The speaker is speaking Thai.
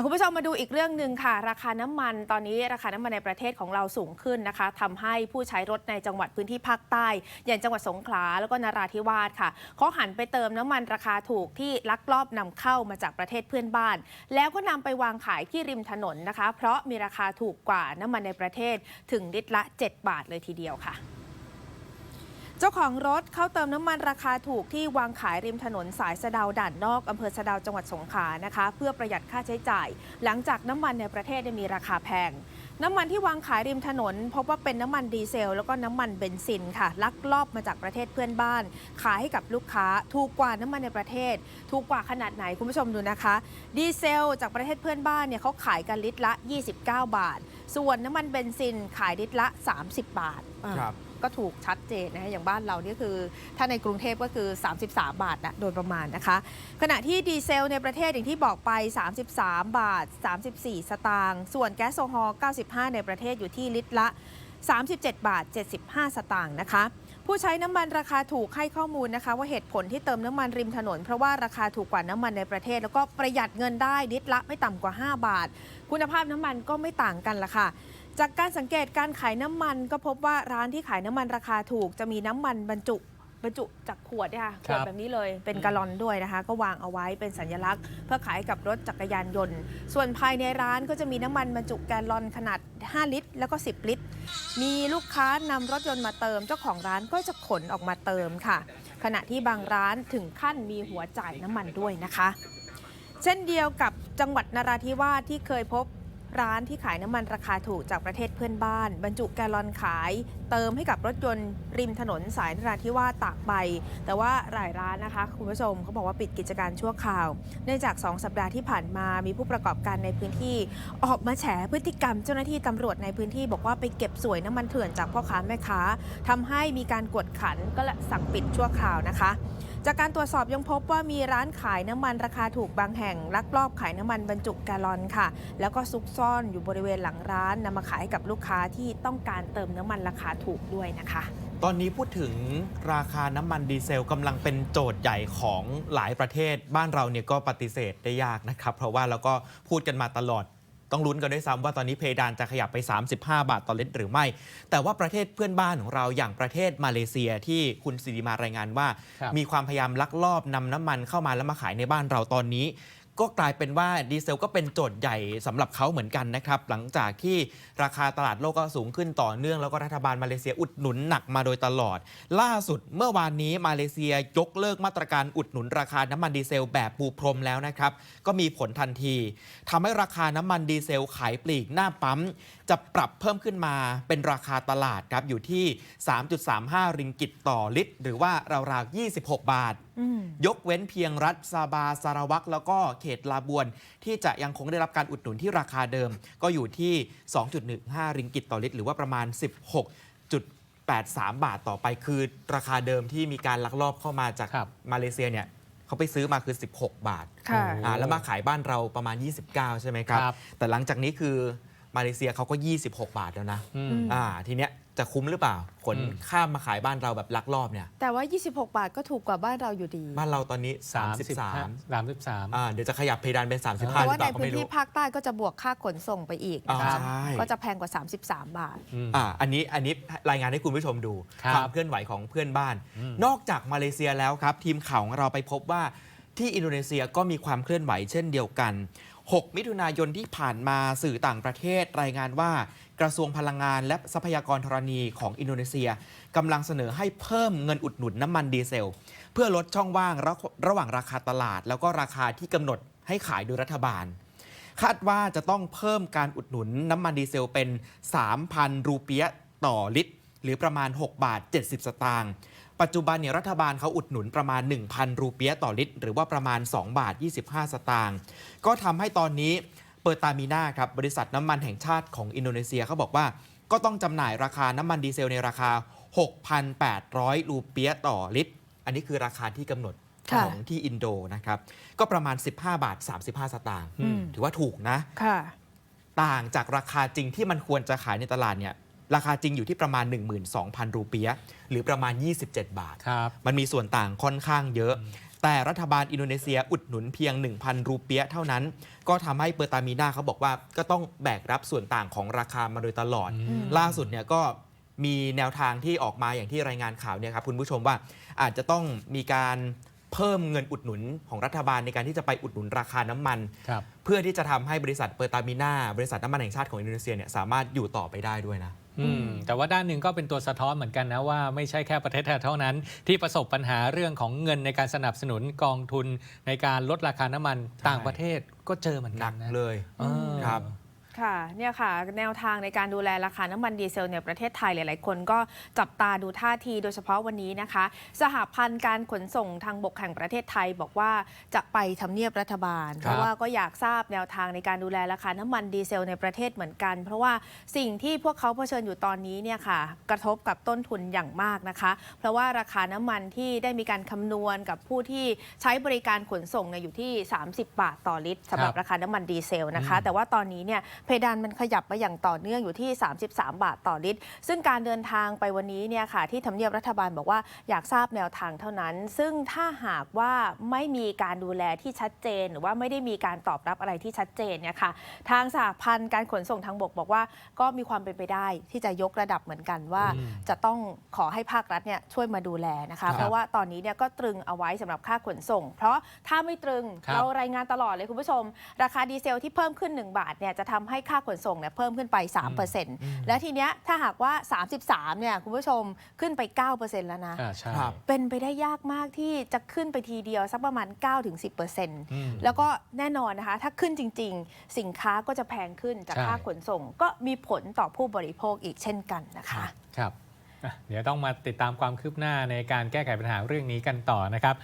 คุณผู้ชมมาดูอีกเรื่องหนึ่งค่ะ ราคาน้ำมันตอนนี้ราคาน้ำมันในประเทศของเราสูงขึ้นนะคะทำให้ผู้ใช้รถในจังหวัดพื้นที่ภาคใต้ อย่างจังหวัดสงขลาแล้วก็นราธิวาสค่ะเขาหันไปเติมน้ำมันราคาถูกที่ลักลอบนำเข้ามาจากประเทศเพื่อนบ้าน แล้วก็นำไปวางขายที่ริมถนนนะคะ เพราะมีราคาถูกกว่าน้ำมันในประเทศถึงลิตรละ 7 บาทเลยทีเดียวค่ะ จ้าของรถเข้าเติมน้ำมันราคาถูกที่วางขายริมถนนสายสะดาวด่านนอกอำเภอสะดาวจังหวัดสงขลานะคะ เพื่อประหยัดค่าใช้จ่าย หลังจากน้ำมันในประเทศมีราคาแพง น้ำมันที่วางขายริมถนน พบว่าเป็นน้ำมันดีเซล แล้วก็น้ำมันเบนซินค่ะ ลักลอบมาจากประเทศเพื่อนบ้าน ขายให้กับลูกค้าถูกกว่าน้ำมันในประเทศ ถูกกว่าขนาดไหนคุณผู้ชมดูนะคะ ดีเซล จากประเทศเพื่อนบ้านเนี่ยเขาขายกันลิตรละ 29 บาท ส่วนน้ำมันเบนซินขายลิตรละ 30 บาทครับ ก็ถูกชัดเจนนะคะอย่างบ้านเราเนี่ยคือถ้าในกรุงเทพก็คือ 33 บาทนะโดยประมาณนะคะ ขณะที่ดีเซลในประเทศอย่างที่บอกไป 33 บาท 34 สตางค์ส่วนแก๊สโซฮอล์95 ในประเทศอยู่ที่ลิตรละ 37 บาท 75 สตางค์นะคะ ผู้ใช้น้ำมันราคาถูกให้ข้อมูลนะคะ ว่าเหตุผลที่เติมน้ำมันริมถนน เพราะว่าราคาถูกกว่าน้ำมันในประเทศ แล้วก็ประหยัดเงินได้ลิตรละไม่ต่ำกว่า 5 บาท คุณภาพน้ำมันก็ไม่ต่างกันละค่ะจากการสังเกตการขายน้ำมันก็พบว่าร้านที่ขายน้ำมันราคาถูกจะมีน้ำมันบรรจุ บรรจุจากขวดเนี่ยค่ะขครัวดบแบบนี้เลยเป็นกะลอนด้วยนะคะ ก็วางเอาไว้เป็นสัญลักษณ์ เพื่อขายให้กับรถจักรยานยนต์ ส่วนภายในร้านก็จะมีน้ำมันบรรจุแกลลอนขนาด 5 ลิตร แล้วก็ 10 ลิตร มีลูกค้านำรถยนต์มาเติม เจ้าของร้านก็จะขนออกมาเติมค่ะ ขณะที่บางร้านถึงขั้นมีหัวจ่ายน้ำมันด้วยนะคะ เช่นเดียวกับจังหวัดนราธิวาสที่เคยพบ ร้านที่ขายน้ำมันราคาถูกจากประเทศเพื่อนบ้าน บรรจุแกลลอนขาย เติมให้กับรถยนต์ริมถนนสายนราธิวาสตากใบ แต่ว่าหลายร้านนะคะคุณผู้ชมเขาบอกว่าปิดกิจการชั่วคราว เนื่องจาก 2 สัปดาห์ที่ผ่านมามีผู้ประกอบการในพื้นที่ ออกมาแฉพฤติกรรมเจ้าหน้าที่ตำรวจในพื้นที่บอกว่าไปเก็บสวยน้ำมันเถื่อนจากพ่อค้าแม่ค้าทำให้มีการกวดขันก็สั่งปิดชั่วคราวนะคะ จากการตรวจสอบยังพบว่ามีร้านขายน้ำมันราคาถูกบางแห่งลักลอบขายน้ำมันบรรจุแกลลอนค่ะ แล้วก็ซุกซ่อนอยู่บริเวณหลังร้านนำมาขายกับลูกค้าที่ต้องการเติมน้ำมันราคาถูกด้วยนะคะ ตอนนี้พูดถึงราคาน้ำมันดีเซลกำลังเป็นโจทย์ใหญ่ของหลายประเทศ บ้านเราเนี่ยก็ปฏิเสธได้ยากนะครับ เพราะว่าเราก็พูดกันมาตลอด ต้องลุ้นกันด้วยซ้ำว่าตอนนี้เพดานจะขยับไป 35 บาทต่อลิตรหรือไม่ แต่ว่าประเทศเพื่อนบ้านของเราอย่างประเทศมาเลเซียที่คุณสิริมารายงานว่า ครับ มีความพยายามลักลอบนำน้ำมันเข้ามาแล้วมาขายในบ้านเราตอนนี้ ก็กลายเป็นว่าดีเซลก็เป็นโจทย์ใหญ่สำหรับเขาเหมือนกันนะครับ หลังจากที่ราคาตลาดโลกก็สูงขึ้นต่อเนื่อง แล้วก็รัฐบาลมาเลเซียอุดหนุนหนักมาโดยตลอด ล่าสุดเมื่อวานนี้มาเลเซียยกเลิกมาตรการอุดหนุนราคาน้ำมันดีเซลแบบปูพรมแล้วนะครับ ก็มีผลทันทีทำให้ราคาน้ำมันดีเซลขายปลีกหน้าปั๊ม จะปรับเพิ่มขึ้นมาเป็นราคาตลาดครับอยู่ที่ 3.35 ริงกิตต่อลิตร หรือว่าราวๆ26 บาทยกเว้นเพียงรัฐซาบาสารวักแล้วก็เขตลาบวน ที่จะยังคงได้รับการอุดหนุนที่ราคาเดิม ก็อยู่ที่ 2.15 ริงกิตต่อลิตร หรือว่าประมาณ 16.83 บาทต่อไปคือราคาเดิมที่มีการลักลอบเข้ามาจากครับมาเลเซียเนี่ยเขาไปซื้อมาคือ 16 บาทค่ะอ่าแล้วมาขายบ้านเราประมาณ 29 ใช่ไหมครับครับแต่หลังจากนี้คือ มาเลเซียเขาก็ 26 บาทแล้วนะอืมอืมอ่าทีเนี้ยจะคุ้มหรือเปล่าขนอืมข้ามมาขายบ้านเราแบบลักลอบเนี่ย แต่ว่า 26 บาทก็ถูกกว่าบ้านเราอยู่ดี บ้านเราตอนนี้สามสิบ33สามสิบสามอ่าเดี๋ยวจะขยับเพดานเป็น 35หรือแต่ว่าเปในล่าก็พื้นไม่รู้ที่ภาคใต้ก็จะบวกค่าขนส่งไปอีกอ่านะคะใช่ ก็จะแพงกว่า 33 บาท อ่าอันนี้อันนี้รายงานให้คุณผู้ชมดูครับความเคลื่อนไหวของเพื่อนบ้านอืมนอกจากมาเลเซียแล้วครับ ทีมข่าวของเราไปพบว่าที่อินโดนีเซียก็มีความเคลื่อนไหวเช่นเดียวกัน 6 มิถุนายนที่ผ่านมาสื่อต่างประเทศรายงานว่ากระทรวงพลังงานและทรัพยากรธรณีของอินโดนีเซียกำลังเสนอให้เพิ่มเงินอุดหนุนน้ำมันดีเซล เพื่อลดช่องว่างระระหว่างราคาตลาด แล้วก็ราคาที่กำหนดให้ขายโดยรัฐบาล คาดว่าจะต้องเพิ่มการอุดหนุนน้ำมันดีเซลเป็น 3,000 รูเปียต่อลิตร หรือประมาณ 6 บาท 70 สตางค์ ปัจจุบันเนี่ยรัฐบาลเขาอุดหนุนประมาณ 1,000 รูเปียะต่อลิตร หรือว่าประมาณ 2 บาท 25 สตางค์ก็ทำให้ตอนนี้เปิดตามีนาครับบริษัทน้ำมันแห่งชาติของอินโดนีเซียเขาบอกว่าก็ต้องจำหน่ายราคาน้ำมันดีเซลในราคา 6,800 รูเปียะต่อลิตร อันนี้คือราคาที่กำหนดค่ะของที่อินโดนะครับ ก็ประมาณ 15 บาท 35 สตางค์อืมถือว่าถูกนะค่ะต่างจากราคาจริงที่มันควรจะขายในตลาดเนี่ย ราคาจริงอยู่ที่ประมาณ 12,000 รูเปียะหรือประมาณ 27 บาท ครับ มันมีส่วนต่างค่อนข้างเยอะ แต่รัฐบาลอินโดนีเซียอุดหนุนเพียง 1,000 รูเปียะเท่านั้น ก็ทำให้เปอร์ตามีนาเขาบอกว่าก็ต้องแบกรับส่วนต่างของราคามาโดยตลอด อืม ล่าสุดเนี่ยก็มีแนวทางที่ออกมาอย่างที่รายงานข่าวเนี่ยครับคุณผู้ชมว่าอาจจะต้องมีการเพิ่มเงินอุดหนุนของรัฐบาลในการที่จะไปอุดหนุนราคาน้ำมัน ครับ เพื่อที่จะทำให้บริษัทเปอร์ตามินาบริษัทน้ำมันแห่งชาติของอินโดนีเซียเนี่ยสามารถอยู่ต่อไปได้ด้วยนะ อืมแต่ว่าด้านหนึ่งก็เป็นตัวสะท้อนเหมือนกันนะว่าไม่ใช่แค่ประเทศไทยเท่านั้น ที่ประสบปัญหาเรื่องของเงินในการสนับสนุนกองทุนในการลดราคาน้ำมันใช่ต่างประเทศก็เจอเหมือนหกันันกนะเลยเออ ครับ ค่ะเนี่ยค่ะแนวทางในการดูแลราคาน้ำมันดีเซลในประเทศไทยหลาย ๆ คนก็จับตาดูท่าทีโดยเฉพาะวันนี้นะคะ สหพันธ์การขนส่งทางบกแห่งประเทศไทยบอกว่าจะไปทำเนียบรัฐบาลครับเพราะว่าก็อยากทราบแนวทางในการดูแลราคาน้ำมันดีเซลในประเทศเหมือนกัน เพราะว่าสิ่งที่พวกเขาเผชิญอยู่ตอนนี้เนี่ยค่ะกระทบกับต้นทุนอย่างมากนะคะ เพราะว่าราคาน้ำมันที่ได้มีการคำนวณกับผู้ที่ใช้บริการขนส่งเนี่ยอยู่ที่ 30 บาทต่อลิตรสำหรับครับราคาน้ำมันดีเซลนะคะอืมแต่ว่าตอนนี้เนี่ยเพดานมันขยับมาอย่างต่อเนื่องอยู่ที่ 33 บาทต่อลิตร ซึ่งการเดินทางไปวันนี้เนี่ยค่ะที่ทำเนียบรัฐบาลบอกว่าอยากทราบแนวทางเท่านั้น ซึ่งถ้าหากว่าไม่มีการดูแลที่ชัดเจน หรือว่าไม่ได้มีการตอบรับอะไรที่ชัดเจนเนี่ยค่ะทางสหพันธ์การขนส่งทางบกบอกว่า ก็มีความเป็นไปได้ที่จะยกระดับเหมือนกันว่าอืมจะต้องขอให้ภาครัฐเนี่ยช่วยมาดูแลนะครัคะบเพราะว่าตอนนี้เนี่ยก็ตรึงเอาไว้สำหรับค่าขนส่ง เพราะถ้าไม่ตรึงครับเรารายงานตลอดเลยคุณผู้ชม ราคาดีเซลที่เพิ่มขึ้น 1 บาทเนี่ยจะทำให้ค่าขนส่งเนี่ยเพิ่มขึ้นไป 3%และทีเนี้ยถ้าหากว่า 33เนี่ยคุณผู้ชมขึ้นไป 9%แล้วนะ อ่าใช่ ครับ เป็นไปได้ยากมากที่จะขึ้นไปทีเดียวสักประมาณ 9-10%อืมแล้วก็แน่นอนนะคะ ถ้าขึ้นจริง ๆ สินค้าก็จะแพงขึ้นจากใช่ ค่าขนส่ง ก็มีผลต่อผู้บริโภคอีกเช่นกันนะคะ ครับอะเดี๋ยวต้องมาติดตามความคืบหน้าในการแก้ไขปัญหาเรื่องนี้กันต่อนะครับ